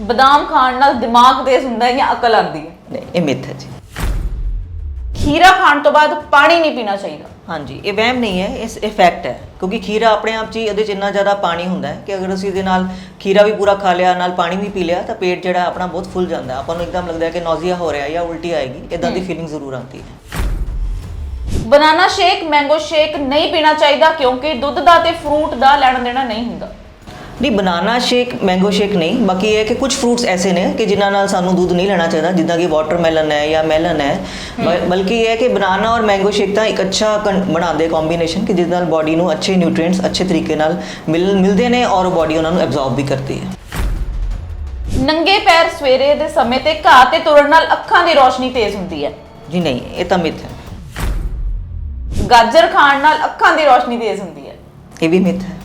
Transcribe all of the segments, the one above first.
ਬਦਾਮ ਖਾਣ ਨਾਲ ਦਿਮਾਗ ਤੇਜ਼ ਹੁੰਦਾ ਹੈ ਜਾਂ ਅਕਲ ਆਉਂਦੀ ਹੈ? ਨਹੀਂ ਇਹ ਮਿੱਥ ਹੈ ਜੀ। ਖੀਰਾ ਖਾਣ ਤੋਂ ਬਾਅਦ ਪਾਣੀ ਨਹੀਂ ਪੀਣਾ ਚਾਹੀਦਾ। ਹਾਂਜੀ ਇਹ ਵਹਿਮ ਨਹੀਂ ਹੈ ਇਸ ਇਫੈਕਟ ਹੈ। ਕਿਉਂਕਿ ਖੀਰਾ ਆਪਣੇ ਆਪ 'ਚ ਹੀ ਉਹਦੇ 'ਚ ਇੰਨਾ ਜ਼ਿਆਦਾ ਪਾਣੀ ਹੁੰਦਾ ਹੈ ਕਿ ਅਗਰ ਅਸੀਂ ਇਹਦੇ ਨਾਲ ਖੀਰਾ ਵੀ ਪੂਰਾ ਖਾ ਲਿਆ ਨਾਲ ਪਾਣੀ ਵੀ ਪੀ ਲਿਆ ਤਾਂ ਪੇਟ ਜਿਹੜਾ ਆਪਣਾ ਬਹੁਤ ਫੁੱਲ ਜਾਂਦਾ ਹੈ। ਆਪਾਂ ਨੂੰ ਇੱਕਦਮ ਲੱਗਦਾ ਹੈ ਕਿ ਨੌਜ਼ੀਆ ਹੋ ਰਿਹਾ ਜਾਂ ਉਲਟੀ ਆਏਗੀ ਇਦਾਂ ਦੀ ਫੀਲਿੰਗ ਜ਼ਰੂਰ ਆਉਂਦੀ ਹੈ। ਬਨਾਨਾ ਸ਼ੇਕ ਮੈਂਗੋ ਸ਼ੇਕ ਨਹੀਂ ਪੀਣਾ ਚਾਹੀਦਾ ਕਿਉਂਕਿ ਦੁੱਧ ਦਾ ਤੇ ਫਰੂਟ ਦਾ ਲੈਣਾ ਦੇਣਾ ਨਹੀਂ ਹੁੰਦਾ। ਨਹੀਂ ਬਨਾਨਾ ਸ਼ੇਕ ਮੈਂਗੋ ਸ਼ੇਕ ਨਹੀਂ। ਬਾਕੀ ਇਹ ਹੈ ਕਿ ਕੁਝ ਫਰੂਟਸ ਐਸੇ ਨੇ ਕਿ ਜਿਨ੍ਹਾਂ ਨਾਲ ਸਾਨੂੰ ਦੁੱਧ ਨਹੀਂ ਲੈਣਾ ਚਾਹੀਦਾ ਜਿੱਦਾਂ ਕਿ ਵਾਟਰਮੈਲਨ ਹੈ ਜਾਂ ਮੈਲਨ ਹੈ। ਬਲਕਿ ਇਹ ਹੈ ਕਿ ਬਨਾਨਾ ਔਰ ਮੈਂਗੋ ਸ਼ੇਕ ਤਾਂ ਇੱਕ ਅੱਛਾ ਬਣਾਉਂਦੇ ਕੰਬੀਨੇਸ਼ਨ ਕਿ ਜਿਸ ਨਾਲ ਬਾਡੀ ਨੂੰ ਅੱਛੇ ਨਿਊਟ੍ਰੀਐਂਟਸ ਅੱਛੇ ਤਰੀਕੇ ਨਾਲ ਮਿਲ ਮਿਲਦੇ ਨੇ ਔਰ ਬਾਡੀ ਉਹਨਾਂ ਨੂੰ ਐਬਜ਼ੌਰਬ ਵੀ ਕਰਦੀ ਹੈ। ਨੰਗੇ ਪੈਰ ਸਵੇਰੇ ਦੇ ਸਮੇਂ ਤੇ ਘਾਹ ਤੇ ਤੁਰਨ ਨਾਲ ਅੱਖਾਂ ਦੀ ਰੋਸ਼ਨੀ ਤੇਜ਼ ਹੁੰਦੀ ਹੈ। ਜੀ ਨਹੀਂ ਇਹ ਤਾਂ ਮਿੱਥ ਹੈ। ਗਾਜਰ ਖਾਣ ਨਾਲ ਅੱਖਾਂ ਦੀ ਰੋਸ਼ਨੀ ਤੇਜ਼ ਹੁੰਦੀ ਹੈ। ਇਹ ਵੀ ਮਿੱਥ ਹੈ।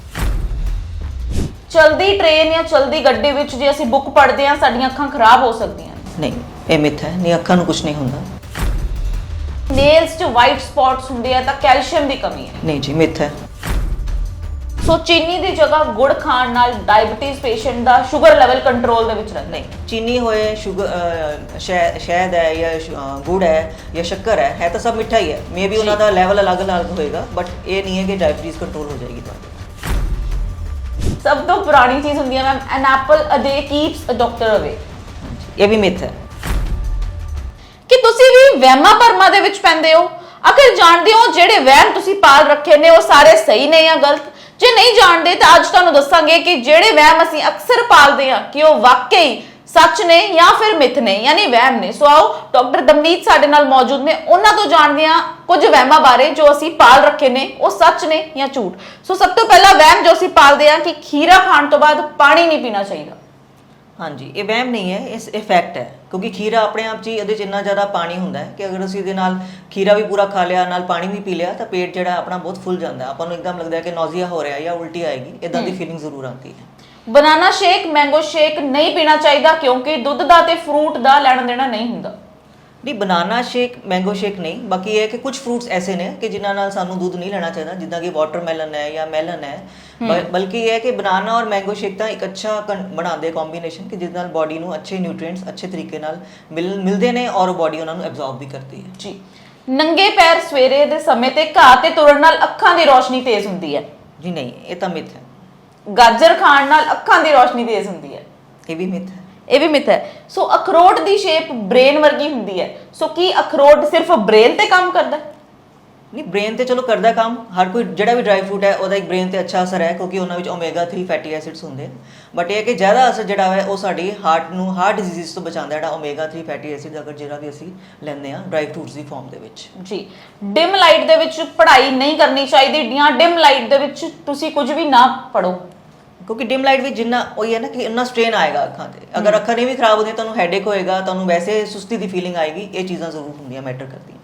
ਚਲਦੀ ਟ੍ਰੇਨ ਜਾਂ ਚਲਦੀ ਗੱਡੀ ਵਿੱਚ ਜੇ ਅਸੀਂ ਬੁੱਕ ਪੜ੍ਹਦੇ ਹਾਂ ਸਾਡੀਆਂ ਅੱਖਾਂ ਖਰਾਬ ਹੋ ਸਕਦੀਆਂ। ਨਹੀਂ ਇਹ ਮਿੱਥ ਹੈ ਨਹੀਂ ਅੱਖਾਂ ਨੂੰ ਕੁਝ ਨਹੀਂ ਹੁੰਦਾ। ਨੇਲਸ 'ਚ ਵਾਈਟ ਸਪੌਟਸ ਹੁੰਦੇ ਆ ਤਾਂ ਕੈਲਸ਼ੀਅਮ ਦੀ ਕਮੀ ਹੈ। ਨਹੀਂ ਜੀ ਮਿੱਥ ਹੈ। ਸੋ ਚੀਨੀ ਦੀ ਜਗ੍ਹਾ ਗੁੜ ਖਾਣ ਨਾਲ ਡਾਇਬੀਟੀਜ਼ ਪੇਸ਼ੈਂਟ ਦਾ ਸ਼ੂਗਰ ਲੈਵਲ ਕੰਟਰੋਲ ਦੇ ਵਿੱਚ ਰਹਿੰਦਾ ਨਹੀਂ ਚੀਨੀ ਹੋਏ ਸ਼ੂਗਰ ਸ਼ਹਿਦ ਹੈ ਜਾਂ ਸ਼- ਗੁੜ ਹੈ ਜਾਂ ਸ਼ੱਕਰ ਹੈ ਹੈ ਤਾਂ ਸਭ ਮਿੱਠਾ ਹੀ ਹੈ। ਮੇ ਵੀ ਉਹਨਾਂ ਦਾ ਲੈਵਲ ਅਲੱਗ-ਅਲੱਗ ਹੋਏਗਾ ਬਟ ਇਹ ਨਹੀਂ ਹੈ ਕਿ ਡਾਇਬੀਟੀਜ਼ ਕੰਟਰੋਲ ਹੋ ਜਾਏਗੀ ਤੁਹਾਡੀ। ਸਭ ਤੋਂ ਪੁਰਾਣੀ ਚੀਜ਼ ਹੁੰਦੀ ਹੈ ma'am an apple a day keeps a doctor away ਇਹ ਵੀ ਮਿੱਥ ਹੈ। ਕਿ ਤੁਸੀਂ ਵੀ ਵਹਿਮਾਂ ਭਰਮਾਂ ਦੇ ਵਿੱਚ ਪੈਂਦੇ ਹੋ। ਅਗਰ ਜਾਣਦੇ ਹੋ ਜਿਹੜੇ ਵਹਿਮ ਤੁਸੀਂ ਪਾਲ ਰੱਖੇ ਨੇ ਉਹ ਸਾਰੇ ਸਹੀ ਨੇ ਜਾਂ ਗਲਤ? ਜੇ ਨਹੀਂ ਜਾਣਦੇ ਤਾਂ ਅੱਜ ਤੁਹਾਨੂੰ ਦੱਸਾਂਗੇ ਕਿ ਜਿਹੜੇ ਵਹਿਮ ਅਸੀਂ ਅਕਸਰ ਪਾਲਦੇ ਹਾਂ ਕਿ ਉਹ ਵਾਕਈ ਸੱਚ ਨੇ ਜਾਂ ਫਿਰ ਮਿੱਥ ਨੇ ਯਾਨੀ ਵਹਿਮ ਨੇ। ਸੋ ਆਓ ਡਾਕਟਰ ਦਮਨੀਤ ਸਾਡੇ ਨਾਲ ਮੌਜੂਦ ਨੇ। ਉਹਨਾਂ ਤੋਂ ਜਾਣਦੇ ਹਾਂ ਕੁਝ ਵਹਿਮਾਂ ਬਾਰੇ ਜੋ ਅਸੀਂ ਪਾਲ ਰੱਖੇ ਨੇ ਉਹ ਸੱਚ ਨੇ ਜਾਂ ਝੂਠ। ਸੋ ਸਭ ਤੋਂ ਪਹਿਲਾ ਵਹਿਮ ਜੋ ਅਸੀਂ ਪਾਲਦੇ ਹਾਂ ਕਿ ਖੀਰਾ ਖਾਣ ਤੋਂ ਬਾਅਦ ਪਾਣੀ ਨਹੀਂ ਪੀਣਾ ਚਾਹੀਦਾ। ਹਾਂਜੀ ਇਹ ਵਹਿਮ ਨਹੀਂ ਹੈ ਇਸ ਇਫੈਕਟ ਹੈ। ਕਿਉਂਕਿ ਖੀਰਾ ਆਪਣੇ ਆਪ 'ਚ ਹੀ ਉਹਦੇ 'ਚ ਇੰਨਾ ਜ਼ਿਆਦਾ ਪਾਣੀ ਹੁੰਦਾ ਹੈ ਕਿ ਅਗਰ ਅਸੀਂ ਇਹਦੇ ਨਾਲ ਖੀਰਾ ਵੀ ਪੂਰਾ ਖਾ ਲਿਆ ਨਾਲ ਪਾਣੀ ਵੀ ਪੀ ਲਿਆ ਤਾਂ ਪੇਟ ਜਿਹੜਾ ਆਪਣਾ ਬਹੁਤ ਫੁੱਲ ਜਾਂਦਾ। ਆਪਾਂ ਨੂੰ ਇੱਕਦਮ ਲੱਗਦਾ ਹੈ ਕਿ ਨੌਜ਼ੀਆ ਹੋ ਰਿਹਾ ਜਾਂ ਉਲਟੀ ਆਏਗੀ। ਇਦਾਂ ਦੀ ਫੀਲਿੰਗ ਜ਼ਰੂਰ ਆਉਂਦੀ ਹੈ। ਬਨਾਨਾ ਸ਼ੇਕ ਮੈਂਗੋ ਸ਼ੇਕ ਨਹੀਂ ਪੀਣਾ ਚਾਹੀਦਾ ਕਿਉਂਕਿ ਦੁੱਧ ਦਾ ਤੇ ਫਰੂਟ ਦਾ ਲੈਣਾ ਦੇਣਾ ਨਹੀਂ ਹੁੰਦਾ। ਨਹੀਂ ਬਨਾਨਾ ਸ਼ੇਕ ਮੈਂਗੋ ਸ਼ੇਕ ਨਹੀਂ ਬਾਕੀ ਇਹ ਹੈ ਕਿ ਕੁਝ ਫਰੂਟਸ ਐਸੇ ਨੇ ਕਿ ਜਿਨ੍ਹਾਂ ਨਾਲ ਸਾਨੂੰ ਦੁੱਧ ਨਹੀਂ ਲੈਣਾ ਚਾਹੀਦਾ ਜਿੱਦਾਂ ਕਿ ਵਾਟਰਮੈਲਨ ਹੈ ਜਾਂ ਮੈਲਨ ਹੈ। ਬਲਕਿ ਇਹ ਹੈ ਕਿ ਬਨਾਨਾ ਔਰ ਮੈਂਗੋ ਸ਼ੇਕ ਤਾਂ ਇੱਕ ਅੱਛਾ ਕਨ- ਬਣਾਉਂਦੇ ਕੰਬੀਨੇਸ਼ਨ ਕਿ ਜਿਸ ਨਾਲ ਬਾਡੀ ਨੂੰ ਅੱਛੇ ਨਿਊਟ੍ਰੀਐਂਟਸ ਅੱਛੇ ਤਰੀਕੇ ਨਾਲ ਮਿਲ ਮਿਲਦੇ ਨੇ ਔਰ ਬਾਡੀ ਉਹਨਾਂ ਨੂੰ ਐਬਜ਼ੌਰਬ ਵੀ ਕਰਦੀ ਹੈ। ਜੀ। ਨੰਗੇ ਪੈਰ ਸਵੇਰੇ ਦੇ ਸਮੇਂ ਤੇ ਘਾਹ ਤੇ ਤੁਰਨ ਨਾਲ ਅੱਖਾਂ ਦੀ ਰੋਸ਼ਨੀ ਤੇਜ਼ ਹੁੰਦੀ ਹੈ। ਜੀ ਨਹੀਂ ਇਹ ਤਾਂ ਮਿੱਥ ਹੈ। ਗਾਜਰ ਖਾਣ ਨਾਲ ਅੱਖਾਂ ਦੀ ਰੋਸ਼ਨੀ ਤੇਜ਼ ਹੁੰਦੀ ਹੈ। ਇਹ ਵੀ ਮਿੱਥ ਹੈ। ਇਹ ਵੀ ਮਿੱਥ ਹੈ। ਸੋ ਅਖਰੋਟ ਦੀ ਸ਼ੇਪ ਬ੍ਰੇਨ ਵਰਗੀ ਹੁੰਦੀ ਹੈ। ਸੋ ਕੀ ਅਖਰੋਟ ਸਿਰਫ ਬ੍ਰੇਨ ਤੇ ਕੰਮ ਕਰਦਾ ਹੈ? ਨਹੀਂ ਬ੍ਰੇਨ ਤੇ ਚਲੋ ਕਰਦਾ ਕੰਮ। ਹਰ ਕੋਈ ਜਿਹੜਾ ਵੀ ਡਰਾਈ ਫਰੂਟ ਹੈ ਉਹਦਾ ਇੱਕ ਬ੍ਰੇਨ ਤੇ ਅੱਛਾ ਅਸਰ ਹੈ ਕਿਉਂਕਿ ਉਹਨਾਂ ਵਿੱਚ ਓਮੇਗਾ 3 ਫੈਟੀ ਐਸਿਡਸ ਹੁੰਦੇ। ਬਟ ਇਹ ਹੈ ਕਿ ਜ਼ਿਆਦਾ ਅਸਰ ਜਿਹੜਾ ਹੈ ਉਹ ਸਾਡੀ ਹਾਰਟ ਨੂੰ ਹਾਰਟ ਡਿਜ਼ੀਜ਼ ਤੋਂ ਬਚਾਉਂਦਾ ਹੈ, ਜਿਹੜਾ ਓਮੇਗਾ 3 ਫੈਟੀ ਐਸਿਡ ਅਗਰ ਜਿਹੜਾ ਵੀ ਅਸੀਂ ਲੈਂਦੇ ਆ ਡਰਾਈ ਫਰੂਟਸ ਦੀ ਫਾਰਮ ਦੇ ਵਿੱਚ। ਜੀ। ਡਿਮ ਲਾਈਟ ਦੇ ਵਿੱਚ ਪੜ੍ਹਾਈ ਨਹੀਂ ਕਰਨੀ ਚਾਹੀਦੀ। ਜਾਂ ਡਿਮ ਲਾਈਟ ਦੇ ਵਿੱਚ ਤੁਸੀਂ ਕੁਝ ਵੀ ਨਾ ਪੜੋ ਕਿਉਂਕਿ ਡਿਮ ਲਾਈਟ ਵਿੱਚ ਜਿੰਨਾ ਉਹੀ ਹੈ ਨਾ ਕਿ ਇੰਨਾ ਸਟ੍ਰੇਨ ਆਏਗਾ ਅੱਖਾਂ ਤੇ। ਅਗਰ ਅੱਖਾਂ ਨਹੀਂ ਵੀ ਖਰਾਬ ਹੁੰਦੀਆਂ ਤੁਹਾਨੂੰ ਹੈਡੇਕ ਹੋਏਗਾ ਤੁਹਾਨੂੰ ਵੈਸੇ ਸੁਸਤੀ ਦੀ ਫੀਲਿੰਗ ਆਏਗੀ ਇਹ ਚੀਜ਼ਾਂ ਜ਼ਰੂਰ ਹੁੰਦੀਆਂ ਮੈਟਰ ਕਰਦੀਆਂ।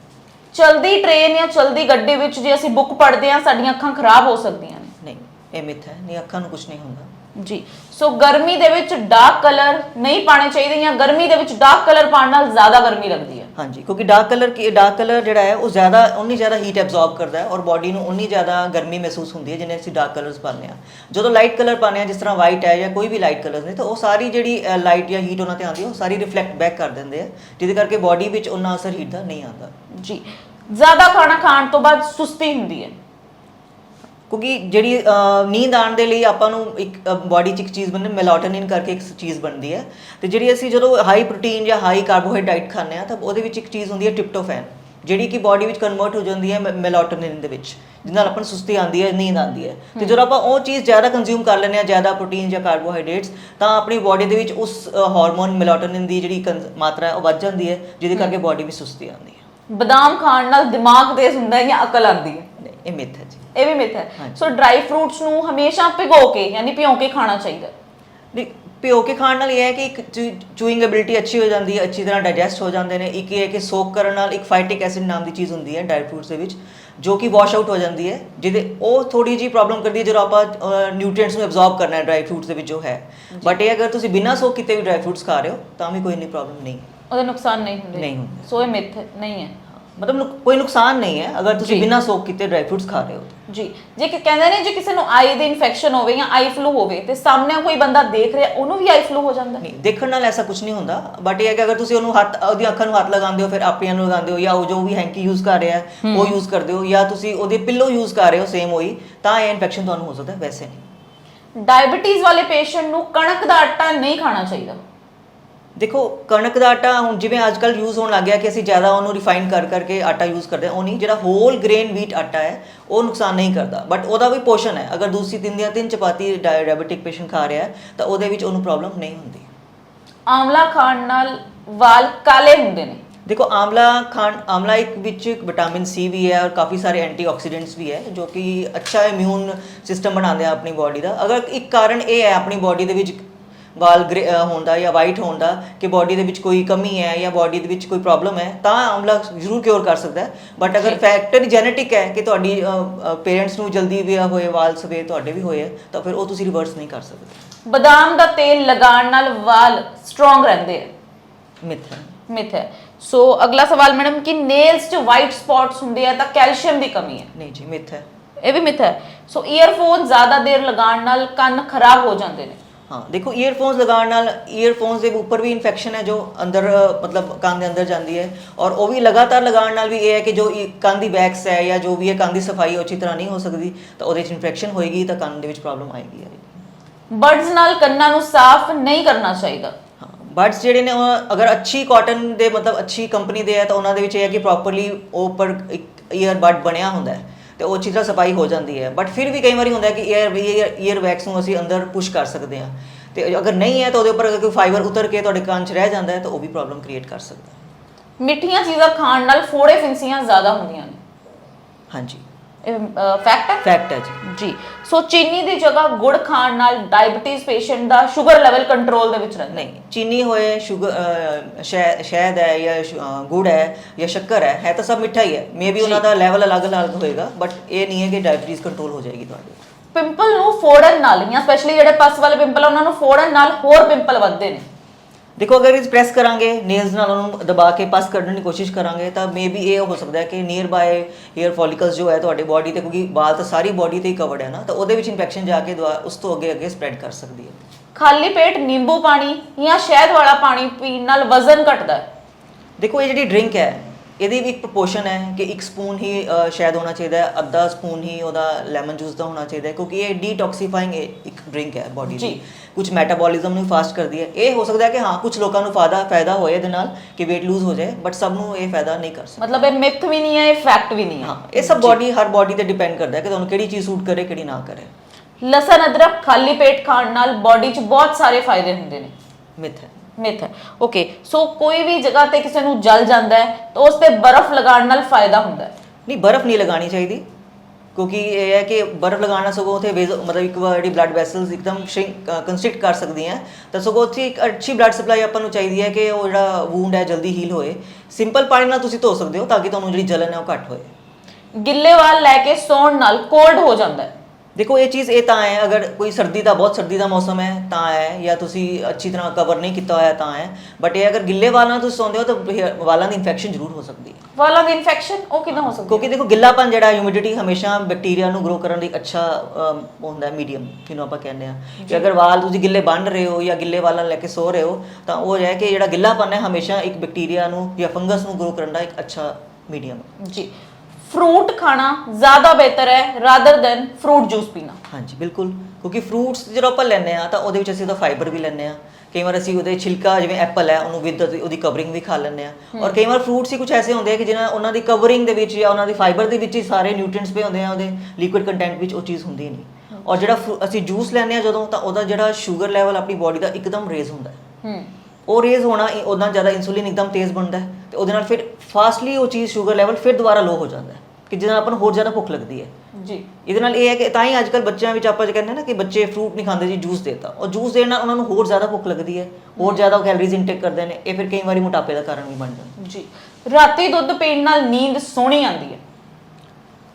ਚਲਦੀ ਟ੍ਰੇਨ ਜਾਂ ਚਲਦੀ ਗੱਡੀ ਵਿੱਚ ਜੇ ਅਸੀਂ ਬੁੱਕ ਪੜ੍ਹਦੇ ਹਾਂ ਸਾਡੀਆਂ ਅੱਖਾਂ ਖਰਾਬ ਹੋ ਸਕਦੀਆਂ ਨੇ। ਨਹੀਂ ਇਹ ਮਿੱਥ ਹੈ ਨਹੀਂ ਅੱਖਾਂ ਨੂੰ ਕੁਝ ਨਹੀਂ ਹੁੰਦਾ। ਜੀ। ਸੋ ਗਰਮੀ ਦੇ ਵਿੱਚ ਡਾਰਕ ਕਲਰ ਨਹੀਂ ਪਾਣੇ ਚਾਹੀਦੇ ਜਾਂ ਗਰਮੀ ਦੇ ਵਿੱਚ ਡਾਰਕ ਕਲਰ ਪਾਉਣ ਨਾਲ ਜ਼ਿਆਦਾ ਗਰਮੀ ਲੱਗਦੀ ਹੈ। ਹਾਂਜੀ, ਕਿਉਂਕਿ ਡਾਰਕ ਕਲਰ ਕੀ ਡਾਰਕ ਕਲਰ ਜਿਹੜਾ ਹੈ, ਉਹ ਜ਼ਿਆਦਾ, ਉਨੀ ਜ਼ਿਆਦਾ ਹੀਟ ਐਬਜ਼ੌਰਬ ਕਰਦਾ ਹੈ ਔਰ ਬਾਡੀ ਨੂੰ ਉਨੀ ਜ਼ਿਆਦਾ ਗਰਮੀ ਮਹਿਸੂਸ ਹੁੰਦੀ ਹੈ ਜਿੰਨੇ ਅਸੀਂ ਡਾਰਕ ਕਲਰਸ ਪਾਉਂਦੇ ਹਾਂ। ਜਦੋਂ ਲਾਈਟ ਕਲਰ ਪਾਉਂਦੇ ਹਾਂ, ਜਿਸ ਤਰ੍ਹਾਂ ਵਾਈਟ ਹੈ ਜਾਂ ਕੋਈ ਵੀ ਲਾਈਟ ਕਲਰਸ ਨੇ, ਤਾਂ ਉਹ ਸਾਰੀ ਜਿਹੜੀ ਲਾਈਟ ਜਾਂ ਹੀਟ ਉਹਨਾਂ ਤੇ ਆਉਂਦੀ ਹੈ, ਉਹ ਸਾਰੀ ਰਿਫਲੈਕਟ ਬੈਕ ਕਰ ਦਿੰਦੇ ਆ ਜਿਹਦੇ ਕਰਕੇ ਬਾਡੀ ਵਿੱਚ ਉਹਨਾਂ ਅਸਰ ਹੀਟ ਦਾ ਨਹੀਂ ਆਉਂਦਾ। ਜੀ, ਜ਼ਿਆਦਾ ਖਾਣਾ ਖਾਣ ਤੋਂ ਬਾਅਦ ਸੁਸਤੀ ਹੁੰਦੀ ਹੈ। ਕਿਉਂਕਿ ਜਿਹੜੀ ਅਹ, ਨੀਂਦ ਆਉਣ ਦੇ ਲਈ ਆਪਾਂ ਨੂੰ ਇੱਕ ਬਾਡੀ 'ਚ ਇੱਕ ਚੀਜ਼ ਬਣਦੀ ਮੈਲਾਟੋਨਿਨ ਕਰਕੇ ਇੱਕ ਚੀਜ਼ ਬਣਦੀ ਹੈ। ਤੇ ਜਿਹੜੀ ਅਸੀਂ ਜਦੋਂ ਹਾਈ ਪ੍ਰੋਟੀਨ ਜਾਂ ਹਾਈ ਕਾਰਬੋਹਾਈਡਰੇਟ ਖਾਂਦੇ ਆ ਤਾਂ ਉਹਦੇ ਵਿੱਚ ਇੱਕ ਚੀਜ਼ ਹੁੰਦੀ ਹੈ ਟ੍ਰਿਪਟੋਫੈਨ ਜਿਹੜੀ ਕਿ ਬਾਡੀ ਵਿੱਚ ਕਨਵਰਟ ਹੋ ਜਾਂਦੀ ਹੈ ਮੈਲਾਟੋਨਿਨ ਦੇ ਵਿੱਚ ਜਿਹਦੇ ਨਾਲ ਆਪਾਂ ਨੂੰ ਸੁਸਤੀ ਆਉਂਦੀ ਹੈ ਨੀਂਦ ਆਉਂਦੀ ਹੈ। ਤੇ ਜਦੋਂ ਆਪਾਂ ਉਹ ਚੀਜ਼ ਜ਼ਿਆਦਾ ਕੰਜ਼ਿਊਮ ਕਰ ਲੈਂਦੇ ਆ ਜ਼ਿਆਦਾ ਪ੍ਰੋਟੀਨ ਜਾਂ ਕਾਰਬੋਹਾਈਡਰੇਟਸ ਤਾਂ ਆਪਣੀ ਬਾਡੀ ਦੇ ਵਿੱਚ ਉਸ ਹਾਰਮੋਨ ਮੈਲਾਟੋਨਿਨ ਦੀ ਜਿਹੜੀ ਕੰਜ਼- ਮਾਤਰਾ ਹੈ ਉਹ ਵੱਧ ਜਾਂਦੀ ਹੈ ਜਿਹਦੇ ਕਰਕੇ ਬਾਡੀ ਵਿੱਚ ਸੁਸਤੀ ਆਉਂਦੀ ਹੈ। ਬਦਾਮ ਖਾਣ ਨਾਲ ਦਿਮਾਗ ਤੇਜ਼ ਹੁੰਦਾ ਹੈ ਜਾਂ ਅਕਲ ਆਉਂਦੀ ਹੈ? ਨਹੀਂ, ਇਹ ਮਿੱਥ ਹੈ ਜੀ। ਇਹ ਵੀ ਮਿੱਥ ਹੈ। ਸੋ ਡਰਾਈ ਫਰੂਟਸ ਨੂੰ ਹਮੇਸ਼ਾ ਭਿਗੋ ਕੇ ਯਾਨੀ ਭਿਉਂ ਕੇ ਖਾਣਾ ਚਾਹੀਦਾ। ਨਹੀਂ ਭਿਓ ਕੇ ਖਾਣ ਨਾਲ ਇਹ ਹੈ ਕਿ ਇੱਕ ਚੂਇੰਗ ਐਬਿਲਿਟੀ ਅੱਛੀ ਹੋ ਜਾਂਦੀ ਹੈ ਅੱਛੀ ਤਰ੍ਹਾਂ ਡਾਈਜੈਸਟ ਹੋ ਜਾਂਦੇ ਨੇ। ਇੱਕ ਇਹ ਹੈ ਕਿ ਸੋਕ ਕਰਨ ਨਾਲ ਇੱਕ ਫਾਈਟਿਕ ਐਸਿਡ ਨਾਮ ਦੀ ਚੀਜ਼ ਹੁੰਦੀ ਹੈ ਡਰਾਈ ਫਰੂਟਸ ਦੇ ਵਿੱਚ ਜੋ ਕਿ ਵਾਸ਼ ਆਊਟ ਹੋ ਜਾਂਦੀ ਹੈ ਜਿਹਦੇ ਉਹ ਥੋੜੀ ਜੀ ਪ੍ਰੋਬਲਮ ਕਰਦੀ ਹੈ ਜਦੋਂ ਆਪਾਂ ਨਿਊਟ੍ਰੀਐਂਟਸ ਨੂੰ ਐਬਜ਼ੌਰਬ ਕਰਨਾ ਹੈ ਡਰਾਈ ਫਰੂਟਸ ਦੇ ਵਿੱਚ ਜੋ ਹੈ। ਬਟ ਇਹ ਅਗਰ ਤੁਸੀਂ ਬਿਨਾਂ ਸੋਕ ਕੀਤੇ ਵੀ ਡਰਾਈ ਫਰੂਟਸ ਖਾ ਰਹੇ ਹੋ ਤਾਂ ਵੀ ਕੋਈ ਇੰਨੀ ਪ੍ਰੋਬਲਮ ਨਹੀਂ ਉਹਦੇ ਨੁਕਸਾਨ ਨਹੀਂ ਹੁੰਦੇ। ਨਹੀਂ ਹੁੰਦੇ। ਸੋ ਇਹ ਮਿੱਥ ਨਹੀਂ ਹੈ। ਮਤਲਬ ਨੁਕ- ਕੋਈ ਨੁਕਸਾਨ ਨਹੀਂ ਹੈ ਅਗਰ ਤੁਸੀਂ। ਬਿਨਾਂ ਸੋਕ ਕੀਤੇ ਡਰਾਈ ਫਰੂਟਸ ਖਾ ਰਹੇ ਹੋ ਜੀ ਜੇ ਕਿ ਕਹਿੰਦੇ ਨੇ ਜੇ ਕਿਸੇ ਨੂੰ ਆਈ ਦੀ ਇਨਫੈਕਸ਼ਨ ਹੋਵੇ ਜਾਂ ਆਈ ਫਲੂ ਹੋਵੇ ਤੇ ਸਾਹਮਣੇ ਕੋਈ ਬੰਦਾ ਦੇਖ ਰਿਹਾ ਉਹਨੂੰ ਵੀ ਆਈ ਫਲੂ ਹੋ ਜਾਂਦਾ। ਨਹੀਂ ਦੇਖਣ ਨਾਲ ਐਸਾ ਕੁਝ ਨਹੀਂ ਹੁੰਦਾ ਬਟ ਇਹ ਹੈ ਕਿ ਅਗਰ ਤੁਸੀਂ ਉਹਨੂੰ ਹੱਥ ਉਹਦੀ ਅੱਖਾਂ ਨੂੰ ਹੱਥ ਲਗਾਉਂਦੇ ਹੋ ਫਿਰ ਆਪਣੀਆਂ ਨੂੰ ਲਗਾਉਂਦੇ ਹੋ ਜਾਂ ਉਹ ਜੋ ਵੀ ਹੈਂਕੀ ਯੂਜ਼ ਕਰ ਰਿਹਾ ਹੈ ਉਹ ਯੂਜ਼ ਕਰਦੇ ਹੋ ਜਾਂ ਤੁਸੀਂ ਉਹਦੇ ਪਿੱਲੋ ਯੂਜ਼ ਕਰ ਰਹੇ ਹੋ ਸੇਮ ਉਹੀ ਤਾਂ ਇਹ ਇਨਫੈਕਸ਼ਨ ਤੁਹਾਨੂੰ ਹੋ ਸਕਦਾ ਹੈ ਵੈਸੇ ਨਹੀਂ। ਡਾਇਬੀਟੀਜ਼ ਵਾਲੇ ਪੇਸ਼ੈਂਟ ਨੂੰ ਕਣਕ ਦਾ ਆਟਾ ਨਹੀਂ ਖਾਣਾ ਚਾਹੀਦਾ। ਦੇਖੋ ਕਣਕ ਦਾ ਆਟਾ ਹੁਣ ਜਿਵੇਂ ਅੱਜ ਕੱਲ ਯੂਜ਼ ਹੋਣ ਲੱਗ ਗਿਆ ਕਿ ਅਸੀਂ ਜ਼ਿਆਦਾ ਉਹਨੂੰ ਰਿਫਾਈਨ ਕਰ ਕਰਕੇ ਆਟਾ ਯੂਜ਼ ਕਰਦੇ ਹਾਂ ਉਹ ਨਹੀਂ ਜਿਹੜਾ ਹੋਲ ਗ੍ਰੇਨ ਵੀਟ ਆਟਾ ਹੈ ਉਹ ਨੁਕਸਾਨ ਨਹੀਂ ਕਰਦਾ। ਬਟ ਉਹਦਾ ਵੀ ਪੋਸ਼ਨ ਹੈ। ਅਗਰ ਦੂਸਰੀ ਤਿੰਨ ਦੀਆਂ ਤਿੰਨ ਚਪਾਤੀ ਡਾਇਬੀਟਿਕ ਪੇਸ਼ੈਂਟ ਖਾ ਰਿਹਾ ਹੈ ਤਾਂ ਉਹਦੇ ਵਿੱਚ ਉਹਨੂੰ ਪ੍ਰੋਬਲਮ ਨਹੀਂ ਹੁੰਦੀ। ਆਮਲਾ ਖਾਣ ਨਾਲ ਵਾਲ ਕਾਲੇ ਹੁੰਦੇ ਨੇ। ਦੇਖੋ ਆਮਲਾ ਖਾਣ ਆਮਲਾ ਇੱਕ ਵਿੱਚ ਵਿਟਾਮਿਨ ਸੀ ਵੀ ਹੈ ਔਰ ਕਾਫੀ ਸਾਰੇ ਐਂਟੀਆਕਸੀਡੈਂਟਸ ਵੀ ਹੈ ਜੋ ਕਿ ਅੱਛਾ ਇਮਿਊਨ ਸਿਸਟਮ ਬਣਾਉਂਦੇ ਆ ਆਪਣੀ ਬਾਡੀ ਦਾ। ਅਗਰ ਇੱਕ ਕਾਰਨ ਇਹ ਹੈ ਆਪਣੀ ਬਾਡੀ ਦੇ ਵਿੱਚ ਵਾਲ ਗ੍ਰੇ ਅ, ਹੋਣ ਦਾ ਜਾਂ ਵਾਈਟ ਹੋਣ ਦਾ ਕਿ ਬਾਡੀ ਦੇ ਵਿੱਚ ਕੋਈ ਕਮੀ ਹੈ ਜਾਂ ਬਾਡੀ ਦੇ ਵਿੱਚ ਕੋਈ ਪ੍ਰੋਬਲਮ ਹੈ ਤਾਂ ਆਮਲਾ ਜ਼ਰੂਰ ਕਿਉਰ ਕਰ ਸਕਦਾ ਹੈ। ਬਟ ਅਗਰ। ਫੈਕਟਰ ਜੈਨੇਟਿਕ ਹੈ ਕਿ ਤੁਹਾਡੀ ਪੇਰੈਂਟਸ ਨੂੰ ਜਲਦੀ ਵੀ ਹੋਏ ਵਾਲ ਸਵੇ ਤੁਹਾਡੇ ਵੀ ਹੋਏ ਹੈ, ਤਾਂ ਫਿਰ ਉਹ ਤੁਸੀਂ ਰਿਵਰਸ ਨਹੀਂ ਕਰ ਸਕਦੇ। ਬਦਾਮ ਦਾ ਤੇਲ ਲਗਾਉਣ ਨਾਲ ਵਾਲ ਸਟਰੋਂਗ ਰਹਿੰਦੇ ਆ ਮਿਥ ਹੈ। ਮਿਥ ਹੈ। ਸੋ ਅਗਲਾ ਸਵਾਲ ਮੈਡਮ ਕਿ ਨੇਲਸ 'ਚ ਵਾਈਟ ਸਪੌਟਸ ਹੁੰਦੇ ਆ ਤਾਂ ਕੈਲਸ਼ੀਅਮ ਦੀ ਕਮੀ ਹੈ। ਨਹੀਂ ਜੀ ਮਿਥ ਹੈ। ਇਹ ਵੀ ਮਿਥ ਹੈ। ਸੋ ਈਅਰਫੋਨ ਜ਼ਿਆਦਾ ਦੇਰ ਲਗਾਉਣ ਨਾਲ ਕੰਨ ਖਰਾਬ ਹੋ ਜਾਂਦੇ ਨੇ। ਹਾਂ ਦੇਖੋ ਈਅਰਫੋਨਸ ਲਗਾਉਣ ਨਾਲ ਈਅਰਫੋਨਸ ਦੇ ਉੱਪਰ ਵੀ ਇਨਫੈਕਸ਼ਨ ਹੈ ਜੋ ਅੰਦਰ ਮਤਲਬ ਕੰਨ ਦੇ ਅੰਦਰ ਜਾਂਦੀ ਹੈ। ਔਰ ਉਹ ਵੀ ਲਗਾਤਾਰ ਲਗਾਉਣ ਨਾਲ ਵੀ ਇਹ ਹੈ ਕਿ ਜੋ ਕੰਨ ਦੀ ਬੈਕਸ ਹੈ ਜਾਂ ਜੋ ਵੀ ਹੈ ਕੰਨ ਦੀ ਸਫ਼ਾਈ ਉਹ ਅੱਛੀ ਤਰ੍ਹਾਂ ਨਹੀਂ ਹੋ ਸਕਦੀ ਤਾਂ ਉਹਦੇ 'ਚ ਇਨਫੈਕਸ਼ਨ ਹੋਏਗੀ ਤਾਂ ਕੰਨ ਦੇ ਵਿੱਚ ਪ੍ਰੋਬਲਮ ਆਏਗੀ। ਬਰਡਸ ਨਾਲ ਕੰਨਾਂ ਨੂੰ ਸਾਫ਼ ਨਹੀਂ ਕਰਨਾ ਚਾਹੀਦਾ। ਬਟਸ ਜਿਹੜੇ ਨੇ ਉਹ ਅਗਰ ਅੱਛੀ ਕਾਟਨ ਦੇ ਮਤਲਬ ਅੱਛੀ ਕੰਪਨੀ ਦੇ ਹੈ ਤਾਂ ਉਹਨਾਂ ਦੇ ਵਿੱਚ ਇਹ ਹੈ ਕਿ ਪ੍ਰੋਪਰਲੀ ਉਹ ਉੱਪਰ ਇੱਕ ਈਅਰ ਬਡ ਬਣਿਆ ਹੁੰਦਾ ਹੈ। ਤੇ ਉਹ ਤਰ੍ਹਾਂ ਸਫ਼ਾਈ ਹੋ ਜਾਂਦੀ ਹੈ। ਬਟ ਫਿਰ ਵੀ ਕਈ ਵਾਰੀ ਹੁੰਦਾ ਹੈ ਕਿ ਈਅਰ ਈਅਰ ਵੈਕਸ ਨੂੰ ਅਸੀਂ ਅੰਦਰ ਪੁਸ਼ ਕਰ ਸਕਦੇ ਹਾਂ। ਤੇ ਅਗਰ ਨਹੀਂ ਹੈ ਤਾਂ ਉਹਦੇ ਉੱਪਰ ਅਗਰ ਕੋਈ ਫਾਈਬਰ ਉਤਰ ਕੇ ਤੁਹਾਡੇ ਕੰਨ 'ਚ ਰਹਿ ਜਾਂਦਾ ਹੈ ਤਾਂ ਉਹ ਵੀ ਪ੍ਰੋਬਲਮ ਕ੍ਰੀਏਟ ਕਰ ਸਕਦਾ ਹੈ। ਮਿੱਠੀਆਂ ਚੀਜ਼ਾਂ ਖਾਣ ਨਾਲ ਫੋੜੇ ਫਿੰਸੀਆਂ ਜ਼ਿਆਦਾ ਹੁੰਦੀਆਂ ਨੇ। ਹਾਂਜੀ। ਫੈਕਟ ਹੈ? ਫੈਕਟ ਹੈ ਜੀ। ਜੀ। ਸੋ ਚੀਨੀ ਦੀ ਜਗ੍ਹਾ ਗੁੜ ਖਾਣ ਨਾਲ ਡਾਇਬੀਟੀਜ਼ ਪੇਸ਼ੈਂਟ ਦਾ ਸ਼ੂਗਰ ਲੈਵਲ ਕੰਟਰੋਲ ਦੇ ਵਿੱਚ ਰਹਿੰਦਾ ਨਹੀਂ ਚੀਨੀ ਹੋਏ ਸ਼ੂਗਰ ਸ਼ਹਿਦ ਹੈ ਜਾਂ ਸ਼- ਗੁੜ ਹੈ ਜਾਂ ਸ਼ੱਕਰ ਹੈ ਹੈ ਤਾਂ ਸਭ ਮਿੱਠਾ ਹੀ ਹੈ। ਮੇ ਵੀ ਉਹਨਾਂ ਦਾ ਲੈਵਲ ਅਲੱਗ-ਅਲੱਗ ਹੋਏਗਾ ਬਟ ਇਹ ਨਹੀਂ ਹੈ ਕਿ ਡਾਇਬੀਟੀਜ਼ ਕੰਟਰੋਲ ਹੋ ਜਾਏਗੀ ਤੁਹਾਡੀ ਪਿੰਪਲ ਨੂੰ ਫੋੜਨ ਨਾਲ ਜਾਂ ਸਪੈਸ਼ਲੀ ਜਿਹੜੇ ਪਸ ਵਾਲੇ ਪਿੰਪਲ ਉਹਨਾਂ ਨੂੰ ਫੋੜਨ ਨਾਲ ਹੋਰ ਪਿੰਪਲ ਵੱਧਦੇ ਨੇ। ਦੇਖੋ ਅਗਰ ਇਸ ਪ੍ਰੈਸ ਕਰਾਂਗੇ ਨੇਲਸ ਨਾਲ ਉਹਨੂੰ ਦਬਾ ਕੇ ਪਾਸ ਕੱਢਣ ਦੀ ਕੋਸ਼ਿਸ਼ ਕਰਾਂਗੇ ਤਾਂ ਮੇਬੀ ਇਹ ਹੋ ਸਕਦਾ ਹੈ ਕਿ ਨੀਅਰ ਬਾਏ ਹੇਅਰ ਫੋਲਿਕਲਸ ਜੋ ਹੈ ਤੁਹਾਡੇ ਬਾਡੀ ਤੇ ਕਿਉਂਕਿ ਵਾਲ ਤਾਂ ਸਾਰੀ ਬਾਡੀ ਤੇ ਹੀ ਕਵਰਡ ਹੈ ਨਾ ਤਾਂ ਉਹਦੇ ਵਿੱਚ ਇਨਫੈਕਸ਼ਨ ਜਾ ਕੇ ਦੁਆ- ਉਸ ਤੋਂ ਅੱਗੇ ਅੱਗੇ ਸਪਰੈਡ ਕਰ ਸਕਦੀ ਹੈ। ਖਾਲੀ ਪੇਟ ਨਿੰਬੂ ਪਾਣੀ ਜਾਂ ਸ਼ਹਿਦ ਵਾਲਾ ਪਾਣੀ ਪੀਣ ਨਾਲ ਵਜ਼ਨ ਘਟਦਾ ਹੈ। ਦੇਖੋ ਇਹ ਜਿਹੜੀ ਡਰਿੰਕ ਹੈ ਇਹਦੀ ਵੀ ਇੱਕ ਪ੍ਰੋਪੋਰਸ਼ਨ ਹੈ ਕਿ ਇੱਕ ਸਪੂਨ ਹੀ ਅ, ਸ਼ਾਇਦ ਹੋਣਾ ਚਾਹੀਦਾ ਹੈ ਅੱਧਾ ਸਪੂਨ ਹੀ ਉਹਦਾ ਲੈਮਨ ਜੂਸ ਦਾ ਹੋਣਾ ਚਾਹੀਦਾ ਹੈ ਕਿਉਂਕਿ ਇਹ ਡੀਟੌਕਸੀਫਾਈਂਗ ਇੱਕ ਡਰਿੰਕ ਹੈ ਬਾਡੀ ਦੀ। ਜੀ। ਕੁਝ ਮੈਟਾਬੋਲਿਜ਼ਮ ਨੂੰ ਫਾਸਟ ਕਰਦੀ ਹੈ। ਇਹ ਹੋ ਸਕਦਾ ਹੈ ਕਿ ਹਾਂ ਕੁਝ ਲੋਕਾਂ ਨੂੰ ਫਾਇਦਾ ਫਾਇਦਾ ਹੋਏ ਇਹਦੇ ਨਾਲ ਕਿ weight lose ਹੋ ਜਾਏ ਬਟ ਸਭ ਨੂੰ ਇਹ ਫਾਇਦਾ ਨਹੀਂ ਕਰ ਸਕਦਾ। ਮਤਲਬ ਇਹ ਮਿਥ ਵੀ ਨਹੀਂ ਹੈ ਇਹ ਫੈਕਟ ਵੀ ਨਹੀਂ ਹੈ। ਹਾਂ ਇਹ ਸਭ ਬਾਡੀ ਹਰ ਬਾਡੀ ਤੇ ਡਿਪੈਂਡ ਕਰਦਾ ਹੈ ਕਿ ਤੁਹਾਨੂੰ ਕਿਹੜੀ ਚੀਜ਼ ਸੂਟ ਕਰੇ ਕਿਹੜੀ ਨਾ ਕਰੇ। ਲਸਣ ਅਦਰਕ ਖਾਲੀ ਪੇਟ ਖਾਣ ਨਾਲ ਬਾਡੀ 'ਚ ਬਹੁਤ ਸਾਰੇ ਫਾਇਦੇ ਹੁੰਦੇ ਨੇ। ਮਿਥ ਹੈ। ਮਿਥ ਹੈ। ਓਕੇ ਸੋ ਕੋਈ ਵੀ ਜਗ੍ਹਾ ਤੇ ਕਿਸੇ ਨੂੰ ਜਲ ਜਾਂਦਾ ਹੈ ਤਾਂ ਉਸ ਤੇ ਬਰਫ਼ ਲਗਾਉਣ ਨਾਲ ਫਾਇਦਾ ਹੁੰਦਾ ਹੈ। ਨਹੀਂ ਬਰਫ਼ ਨਹੀਂ ਲਗਾਣੀ ਚਾਹੀਦੀ ਕਿਉਂਕਿ ਇਹ ਹੈ ਕਿ ਬਰਫ਼ ਲਗਾਉਣਾ ਸਗੋਂ ਉਥੇ ਮਤਲਬ ਇੱਕ ਵਾਰ ਜਿਹੜੀ ਬਲੱਡ ਵੈਸਲਸ ਇੱਕਦਮ ਕੰਸਟ੍ਰਿਕਟ ਕਰ ਸਕਦੀਆਂ ਤਾਂ ਸਗੋਂ ਉੱਥੇ ਇੱਕ ਅੱਛੀ ਬਲੱਡ ਸਪਲਾਈ ਆਪਾਂ ਨੂੰ ਚਾਹੀਦੀ ਹੈ ਕਿ ਉਹ ਜਿਹੜਾ ਵੂੰਡ ਹੈ ਜਲਦੀ ਹੀਲ ਹੋਏ। ਸਿੰਪਲ ਪਾਣੀ ਨਾਲ ਤੁਸੀਂ ਧੋ ਸਕਦੇ ਹੋ ਤਾਂ ਕਿ ਤੁਹਾਨੂੰ ਜਿਹੜੀ ਜਲਨ ਹੈ ਉਹ ਘੱਟ ਹੋਏ। ਗਿੱਲੇ ਵਾਲ ਲੈ ਕੇ ਸੌਣ ਨਾਲ ਕੋਲਡ ਹੋ ਜਾਂਦਾ ਹੈ। ਦੇਖੋ ਇਹ ਚੀਜ਼ ਇਹ ਤਾਂ ਹੈ ਅਗਰ ਕੋਈ ਸਰਦੀ ਦਾ ਬਹੁਤ ਸਰਦੀ ਦਾ ਮੌਸਮ ਹੈ ਤਾਂ ਹੈ ਜਾਂ ਤੁਸੀਂ ਅੱਛੀ ਤਰ੍ਹਾਂ ਕਵਰ ਨਹੀਂ ਕੀਤਾ ਹੋਇਆ ਤਾਂ ਹੈ। ਬਟ ਇਹ ਅਗਰ ਗਿੱਲੇ ਵਾਲਾਂ ਨਾਲ ਤੁਸੀਂ ਸੌਂਦੇ ਹੋ ਤਾਂ ਵਾਲਾਂ ਦੀ ਇਨਫੈਕਸ਼ਨ ਜ਼ਰੂਰ ਹੋ ਸਕਦੀ ਹੈ। ਵਾਲਾਂ ਦੀ ਇਨਫੈਕਸ਼ਨ ਉਹ ਕਿਦਾਂ ਹੋ ਸਕਦੀ ਕਿਉਂਕਿ ਦੇਖੋ ਗਿੱਲਾਪਨ ਜਿਹੜਾ ਹਿਊਮਿਡਿਟੀ ਹਮੇਸ਼ਾ ਬੈਕਟੀਰੀਆ ਨੂੰ ਗਰੋ ਕਰਨ ਲਈ ਅੱਛਾ ਅਮ, ਹੁੰਦਾ ਹੈ ਮੀਡੀਅਮ ਜਿਹਨੂੰ ਆਪਾਂ ਕਹਿੰਦੇ ਆ ਕਿ ਅਗਰ ਵਾਲ ਤੁਸੀਂ ਗਿੱਲੇ ਬੰਨ ਰਹੇ ਹੋ ਜਾਂ ਗਿੱਲੇ ਵਾਲਾਂ ਲੈ ਕੇ ਸੋ ਰਹੇ ਹੋ ਤਾਂ ਉਹ ਹੈ ਕਿ ਜਿਹੜਾ ਗਿੱਲਾਪਨ ਹੈ ਹਮੇਸ਼ਾ ਇੱਕ ਬੈਕਟੀਰੀਆ ਨੂੰ ਜਾਂ ਫੰਗਸ ਨੂੰ ਗਰੋ ਕਰਨ ਦਾ ਇੱਕ ਅੱਛਾ ਮੀਡੀਅਮ ਹੈ। ਜੀ। ਫਰੂਟ ਖਾਣਾ ਜ਼ਿਆਦਾ ਬਿਹਤਰ ਹੈ ਰਾਦਰ ਦੈਨ ਫਰੂਟ ਜੂਸ ਪੀਣਾ। ਹਾਂਜੀ ਬਿਲਕੁਲ। ਕਿਉਂਕਿ ਫਰੂਟਸ ਜਦੋਂ ਆਪਾਂ ਲੈਂਦੇ ਆ ਤਾਂ ਉਹਦੇ ਵਿੱਚ ਅਸੀਂ ਉਹਦਾ ਫਾਈਬਰ ਵੀ ਲੈਂਦੇ ਆ ਕਈ ਵਾਰ ਅਸੀਂ ਉਹਦੇ ਛਿਲਕਾ ਜਿਵੇਂ ਐਪਲ ਹੈ ਉਹਨੂੰ ਵਿਦ ਉਹਦੀ ਕਵਰਿੰਗ ਵੀ ਖਾ ਲੈਂਦੇ ਆ ਔਰ ਕਈ ਵਾਰ ਫਰੂਟਸ ਹੀ ਕੁਝ ਐਸੇ ਹੁੰਦੇ ਆ ਕਿ ਜਿਹਨਾਂ ਉਹਨਾਂ ਦੀ ਕਵਰਿੰਗ ਦੇ ਵਿੱਚ ਜਾਂ ਉਹਨਾਂ ਦੀ ਫਾਈਬਰ ਦੇ ਵਿੱਚ ਹੀ ਸਾਰੇ ਨਿਊਟ੍ਰੀਐਂਟਸ ਪਏ ਹੁੰਦੇ ਆ ਉਹਦੇ ਲਿਕੁਇਡ ਕੰਟੈਂਟ ਵਿੱਚ ਉਹ ਚੀਜ਼ ਹੁੰਦੀ ਨਹੀਂ। ਔਰ ਜਿਹੜਾ ਫਰੂ- ਅਸੀਂ ਜੂਸ ਲੈਂਦੇ ਆ ਜਦੋਂ ਤਾਂ ਉਹਦਾ ਜਿਹੜਾ ਸ਼ੂਗਰ ਲੈਵਲ ਆਪਣੀ ਬਾਡੀ ਦਾ ਇੱਕਦਮ ਰੇਜ਼ ਹੁੰਦਾ ਹੈ। ਹੂੰ। ਉਹ ਰੇਜ਼ ਹੋਣਾ ਉਹਦਾ ਜ਼ਿਆਦਾ ਇਨਸੂਲਿਨ ਇੱਕਦਮ ਤੇਜ਼ ਬਣਦਾ ਹੈ ਤੇ ਉਹਦੇ ਨਾਲ ਫਿਰ ਫਾਸਟਲੀ ਉਹ ਚੀਜ਼ ਸ਼ੂਗਰ ਲੈਵਲ ਫਿਰ ਦੁਬਾਰਾ ਲੋ ਹੋ ਜਾਂਦਾ ਹੈ। ਕਿ ਜਿਹਦੇ ਨਾਲ ਆਪਾਂ ਨੂੰ ਹੋਰ ਜ਼ਿਆਦਾ ਭੁੱਖ ਲੱਗਦੀ ਹੈ। ਜੀ। ਇਹਦੇ ਨਾਲ ਇਹ ਹੈ ਕਿ ਤਾਂ ਹੀ ਅੱਜਕੱਲ ਬੱਚਿਆਂ ਵਿੱਚ ਆਪਾਂ ਜੇ ਕਹਿੰਦੇ ਨਾ ਕਿ ਬੱਚੇ ਫਰੂਟ ਨਹੀਂ ਖਾਂਦੇ ਜੀ ਜੂਸ ਦੇਤਾ। ਉਹ ਜੂਸ ਦੇਣ ਨਾਲ ਉਹਨਾਂ ਨੂੰ ਹੋਰ ਜ਼ਿਆਦਾ ਭੁੱਖ ਲੱਗਦੀ ਹੈ ਹੋਰ ਜ਼ਿਆਦਾ ਕੈਲਰੀਜ਼ ਇਨਟੇਕ ਕਰਦੇ ਨੇ ਇਹ ਫਿਰ ਕਈ ਵਾਰੀ ਮੋਟਾਪੇ ਦਾ ਕਾਰਨ ਵੀ ਬਣ ਜਾਂਦਾ। ਜੀ। ਰਾਤੀ ਦੁੱਧ ਪੀਣ ਨਾਲ ਨੀਂਦ ਸੋਹਣੀ ਆਉਂਦੀ ਹੈ।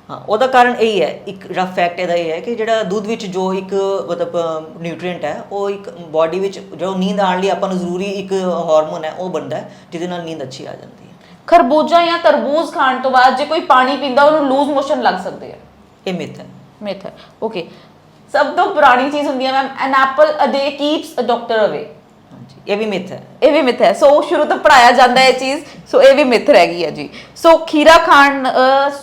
ਹਾਂ ਉਹਦਾ ਕਾਰਨ ਇਹ ਹੀ ਹੈ ਇੱਕ ਰਫ ਫੈਕਟ ਇਹਦਾ ਇਹ ਹੈ ਕਿ ਜਿਹੜਾ ਦੁੱਧ ਵਿੱਚ ਜੋ ਇੱਕ ਮਤਲਬ ਨਿਊਟ੍ਰੀਐਂਟ ਹੈ ਉਹ ਇੱਕ ਬਾਡੀ ਵਿੱਚ ਜੋ ਨੀਂਦ ਆਉਣ ਲਈ ਆਪਾਂ ਨੂੰ ਜ਼ਰੂਰੀ ਇੱਕ ਹਾਰਮੋਨ ਹੈ ਉਹ ਬਣਦਾ ਹੈ ਜਿਹਦੇ ਨਾਲ ਨੀਂਦ ਅੱਛੀ ਆ ਜਾਂਦੀ ਹੈ। ਖਰਬੂਜਾ ਜਾਂ ਤਰਬੂਜ ਖਾਣ ਤੋਂ ਬਾਅਦ ਜੇ ਕੋਈ ਪਾਣੀ ਪੀਂਦਾ ਉਹਨੂੰ ਲੂਜ਼ ਮੋਸ਼ਨ ਲੱਗ ਸਕਦੇ ਆ। ਇਹ ਮਿੱਥ ਹੈ। ਮਿਥ ਹੈ। ਓਕੇ ਸਭ ਤੋਂ ਪੁਰਾਣੀ ਚੀਜ਼ ਹੁੰਦੀ ਹੈ ma'am an apple a day keeps a doctor away ਹਾਂਜੀ ਇਹ ਵੀ ਮਿੱਥ ਹੈ। ਇਹ ਵੀ ਮਿਥ ਹੈ। ਸੋ ਸ਼ੁਰੂ ਤੋਂ ਪੜਾਇਆ ਜਾਂਦਾ ਹੈ ਇਹ ਚੀਜ਼ ਸੋ ਇਹ ਵੀ ਮਿਥ ਰਹਿ ਗਈ ਹੈ ਜੀ। ਸੋ ਖੀਰਾ ਖਾਣ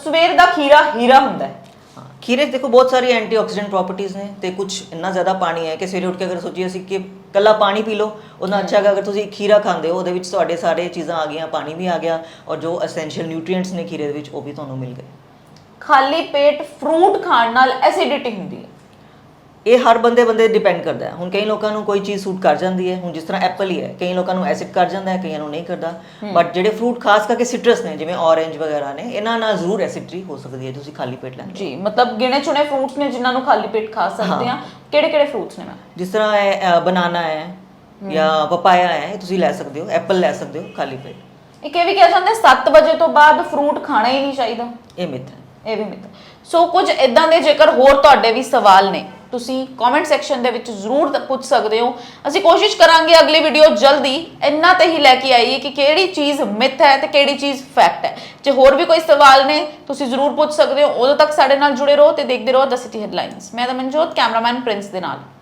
ਸਵੇਰ ਦਾ ਖੀਰਾ ਹੀਰਾ ਹੁੰਦਾ ਹੈ। ਹਾਂ, ਖੀਰੇ 'ਚ ਦੇਖੋ ਬਹੁਤ ਸਾਰੀ ਐਂਟੀਆਕਸੀਡੈਂਟ ਪ੍ਰਾਪਰਟੀਆਂ ਨੇ ਤੇ ਕੁਝ ਇੰਨਾ ਜ਼ਿਆਦਾ ਪਾਣੀ ਹੈ ਕਿ ਸਵੇਰੇ ਉੱਠ ਕੇ ਅਗਰ ਸੋਚੀਏ ਅਸੀਂ ਕਿ ਕੱਲਾ ਪਾਣੀ ਪੀ ਲਓ। ਉਹਨਾਂ ਅੱਛਾ ਹੈਗਾ ਅਗਰ ਤੁਸੀਂ ਖੀਰਾ ਖਾਂਦੇ ਹੋ ਉਹਦੇ ਵਿੱਚ ਤੁਹਾਡੇ ਸਾਰੇ ਚੀਜ਼ਾਂ ਆ ਗਈਆਂ ਪਾਣੀ ਵੀ ਆ ਗਿਆ ਔਰ ਜੋ ਐਸੈਂਸ਼ੀਅਲ ਨਿਊਟ੍ਰੀਐਂਟਸ ਨੇ ਖੀਰੇ ਦੇ ਵਿੱਚ ਉਹ ਵੀ ਤੁਹਾਨੂੰ ਮਿਲ ਗਏ। ਖਾਲੀ ਪੇਟ ਫਰੂਟ ਖਾਣ ਨਾਲ ਐਸਿਡਿਟੀ ਹੁੰਦੀ ਹੈ। ਇਹ ਹਰ ਬੰਦੇ ਬੰਦੇ ਡਿਪੈਂਡ ਕਰਦਾ ਹੈ। ਹੁਣ ਕਈ ਲੋਕਾਂ ਨੂੰ ਕੋਈ ਚੀਜ਼ ਸੂਟ ਕਰ ਜਾਂਦੀ ਹੈ। ਹੁਣ ਜਿਸ ਤਰ੍ਹਾਂ ਐਪਲ ਹੀ ਹੈ। ਕਈ ਲੋਕਾਂ ਨੂੰ ਐਸਿਡ ਕਰ ਜਾਂਦਾ ਹੈ ਕਈਆਂ ਨੂੰ ਨਹੀਂ ਕਰਦਾ। ਬਟ ਜਿਹੜੇ ਫਰੂਟ ਖਾਸ ਕਰਕੇ ਸਿਟਰਸ ਨੇ ਜਿਵੇਂ ਔਰੇਂਜ ਵਗੈਰਾ ਨੇ ਇਹਨਾਂ ਨਾਲ ਜ਼ਰੂਰ ਐਸਿਡਰੀ ਹੋ ਸਕਦੀ ਹੈ। ਤੁਸੀਂ ਖਾਲੀ ਪੇਟ ਲੈਂਦੇ। ਜੀ ਮਤਲਬ ਗਿਣੇ ਚੁਣੇ ਫਰੂਟਸ ਨੇ ਜਿਨ੍ਹਾਂ ਨੂੰ ਖਾਲੀ ਪੇਟ ਖਾ ਸਕਦੇ ਆ ਕਿਹੜੇ ਕਿਹੜੇ ਫਰੂਟਸ ਨੇ ਮੈਮ? ਜਿਸ ਤਰ੍ਹਾਂ ਹੈ ਬਨਾਨਾ ਹੈ ਜਾਂ ਪਪਾਇਆ ਹੈ ਤੁਸੀਂ ਲੈ ਸਕਦੇ ਹੋ। ਐਪਲ ਲੈ ਸਕਦੇ ਹੋ ਖਾਲੀ ਪੇਟ। ਇਹ ਵੀ ਕਿਹਾ ਜਾਂਦਾ 7 ਵਜੇ ਤੋਂ ਬਾਅਦ ਫਰੂਟ ਖਾਣਾ ਹੀ ਨਹੀਂ ਚਾਹੀਦਾ। ਇਹ ਮਿੱਥ ਹੈ। ਇਹ ਵੀ ਮਿੱਥ ਸੋ ਕੁਝ ਇਦਾਂ ਦੇ ਜੇਕਰ ਹੋਰ ਤੁਹਾਡੇ ਵੀ ਸਵਾਲ ਨੇ ਤੁਸੀਂ ਕਮੈਂਟ ਸੈਕਸ਼ਨ ਦੇ ਵਿੱਚ ਜ਼ਰੂਰ ਪੁੱਛ ਸਕਦੇ ਹੋ। ਅਸੀਂ ਕੋਸ਼ਿਸ਼ ਕਰਾਂਗੇ ਅਗਲੀ ਵੀਡੀਓ ਜਲਦੀ ਇੰਨਾ ਤੇ ਹੀ ਲੈ ਕੇ ਆਈਏ ਕਿ ਕਿਹੜੀ ਚੀਜ਼ ਮਿੱਥ ਹੈ ਤੇ ਕਿਹੜੀ ਚੀਜ਼ ਫੈਕਟ ਹੈ। ਜੇ ਹੋਰ ਵੀ ਕੋਈ ਸਵਾਲ ਨੇ, ਤੁਸੀਂ ਜ਼ਰੂਰ ਪੁੱਛ ਸਕਦੇ ਹੋ। ਉਦੋਂ ਤੱਕ ਸਾਡੇ ਨਾਲ ਜੁੜੇ ਰਹੋ ਤੇ ਦੇਖਦੇ ਰਹੋ ਦ ਸਿਟੀ ਹੈਡਲਾਈਨਸ ਮੈਂ ਤਾਂ ਮਨਜੋਤ ਕੈਮਰਾਮੈਨ ਪ੍ਰਿੰਸ ਦੇ ਨਾਲ।